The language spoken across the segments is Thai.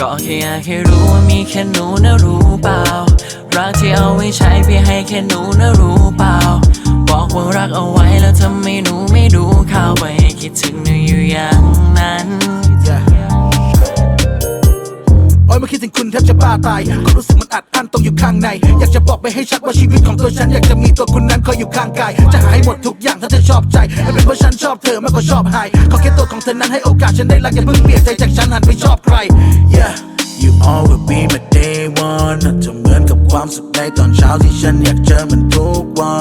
ก็แค่อยากให้รู้ว่ามีแค่หนูนะรู้เปล่า รักที่เอาไว้ใช้เพียงให้แค่หนูนะรู้เปล่า บอกว่ารักเอาไว้แล้วทำไมหนูไม่ดูข่าวไปคิดถึงหนูอยู่ยา มื่อคิดถึงคุณแทบจะบ้าตายก็รู้สึกมันอัดอั้นตรงอยู่ข้างใน อยากจะบอกไปให้ชัดว่าชีวิตของตัวฉันอยากจะมีตัวคุณนั้นคอยอยู่ข้างกาย จะหาให้หมดทุกอย่างถ้าเธอชอบใจและเป็นเพราะฉันชอบเธอมากกว่าชอบใครขอแค่ตัวของเธอนั้นให้โอกาสฉันได้รักอย่าเพิ่งเปลี่ยนใจจากฉันหันไปชอบใคร yeah you always be my day one น่าจะเหมือนกับความสุขในตอนเช้าที่ฉันอยากเจอมันทุกวั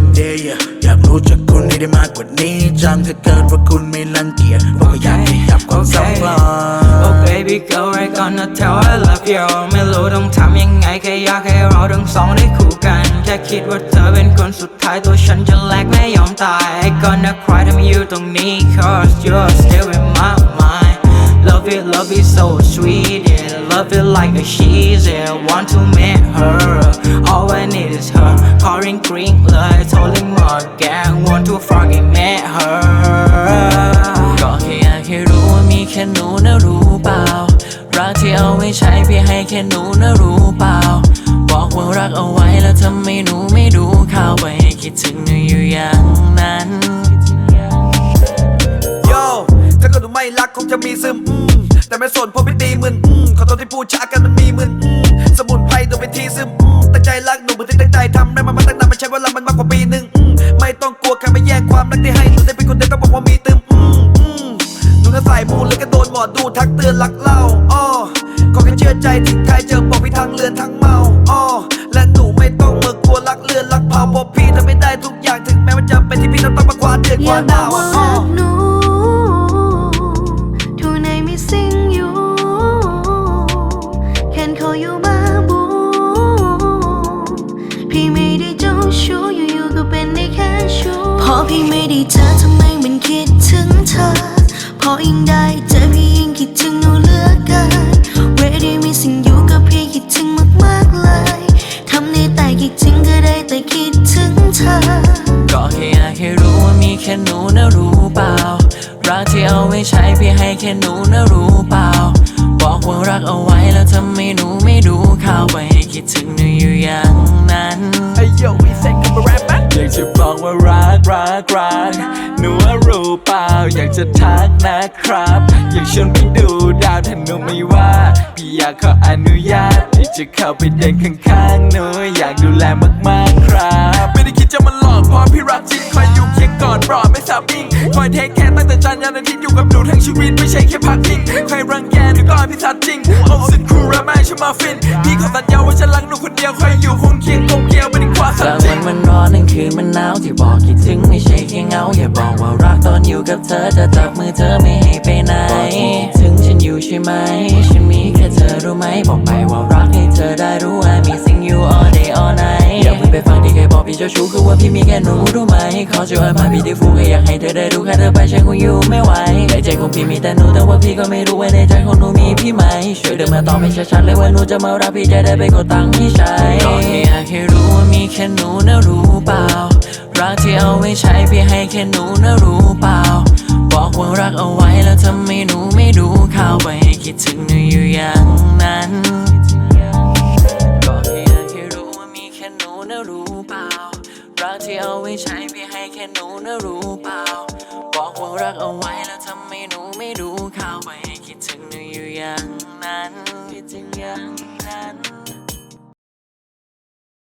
น Day yeah อยากรู้จักคุณให้ได้มากกว่านี้จังถ้าเกิดว่าคุณไม่รังเกียจผมก็อยากขยับความสัมพันธ์ Oh baby girl I gonna tell I love you ไม่รู้ต้องทำยังไงแค่อยากให้เราทั้งสองได้คู่กันแค่คิดว่าเธอเป็นคนสุดท้ายตัวฉันจะแลกไม่ยอมตาย I gonna cry ทำไมอยู่ตรงนี้ cause you're still in my mind Love it, love it so sweet, yeah Love it like a she's, yeah Want to meet her All I need is her Calling green light, holding my ไว้ใช้เพียงให้แค่หนูนะรู้เปล่า บอกว่ารักเอาไว้แล้วทำไมหนูไม่ดูข่าวไปคิดถึงหนูอยู่อย่างนั้นโย่ถ้าเกิดหนูไม่รักคงจะมีซึมอืมแต่ไม่สนเพราะไม่ตีมึนอืมขอโทษที่พูดช้ากันมันมีมึนอืมสมุนไพรโดนไปทีซึมอืมตั้งใจรักหนูเหมือนที่ตั้งใจทำได้มามาตั้งนานมันใช้เวลามันมากกว่าปีหนึ่งอืมไม่ต้องกลัวใครมาแย่งความรักที่ให้หนูได้เป็นคนเดียวต้องบอกว่ามีตึมอืมอืมหนูน่าใส่มูลแล้วก็โดนหมอดูทักเตือนรักเล่าอ้อ ขอแค่เชื่อใจถึงใครเจอบอกพี่ทางเลือนทั้งเมาอ้อและหนูไม่ต้องมือกลัวรักเลือนรักเผาเพราะพี่ทำไม่ได้ทุกอย่างถึงแม้มันจะเป็นที่พี่ต้องต้องมากว่าเดือนอกว่าย่าวอ้อรักหนู Tonight missing you Can call you บาบูพี่ไม่ได้เจ้าชู้อยู่ๆก็เป็นได้แค่ชู้พอพี่ไม่ได้เจอทำไมมันคิดถึงเธอ พอยิ่งได้ แค่หนูนะรู้เปล่า รักที่เอาไว้ใช้เพียงให้แค่หนูนะรู้เปล่า บอกว่ารักเอาไว้แล้วทำไมหนูไม่ดูข่าวไปให้คิดถึงหนูอยู่อย่างนั้น Hey yo, we say come rap man. อยากจะบอกว่ารักรักรักหนูว่ารู้เปล่า อยากจะทักนะครับ อยากชวนไปดูดาวถ้าหนูไม่ว่าพี่อยากขออนุญาตที่จะเข้าไปเดินข้างๆหนูอยากดูแลมากๆครับ ไม่ได้คิดจะมาหลอกเพราะพี่รัก คอยเทคแคร์ตั้งแต่จันทร์ยันอาทิตย์อยู่กับหนูทั้งชีวิตไม่ใช่แค่พักพิงใครรังแกหนูก็พิทัดจริงโอ้สุดครูและแม่ฉันมาฟินพี่ขอสัญญาว่าฉันรักหนูคนเดียวคอยอยู่คงเคียงคงเกี่ยวไม่ได้ความสักลางจริวังนมันร้อนกลางคืนมันหนาวที่บอกคิดถึงไม่ใช่แค่เหงาอย่าบอกว่ารักตอนอยู่กับเธอจะจับมือเธอไม่ให้ไปไหนถึงฉันอยู่ใช่ไหมฉันมีแค่เธอรู้ไหมบอกไปว่ารักให้เธอได้รู้ I missing you all day all night อย่าเพิ่ง ไปฟังที่ใครบอกพี่เจ้าชู้คือว่าพี่มีแค่หนูรู้ไหมขอช่วยมาพี่ที่ฟูแค่อยากให้เธอได้รู้แค่เธอไปฉันคงอยู่ไม่ไหวในใจของพี่มีแต่หนูแต่ว่าพี่ก็ไม่รู้ว่าในใจของหนูมีพี่ไหมช่วยเดินมาตอบให้ชัดๆเลยว่าหนูจะมารับพี่จะได้ไปกดตังค์ให้ใช้ก็แค่อยากให้รู้ว่ามีแค่หนูนะรู้เปล่ารักที่เอาไว้ใช้พียงให้แค่หนูนะรู้เปล่าบอกว่ารักเอาไว้แล้วทำไมหนูไม่ดูข่าวไปคิดถึงหนูอยู่อย่างนั้น ที่เอาไว้ใช้พี่ให้แค่หนูนะรู้เปล่า บอกว่ารักเอาไว้แล้วทำไมหนูไม่ดูข่าวไปให้คิดถึงหนูอยู่อย่างนั้นคิดถึงอย่าง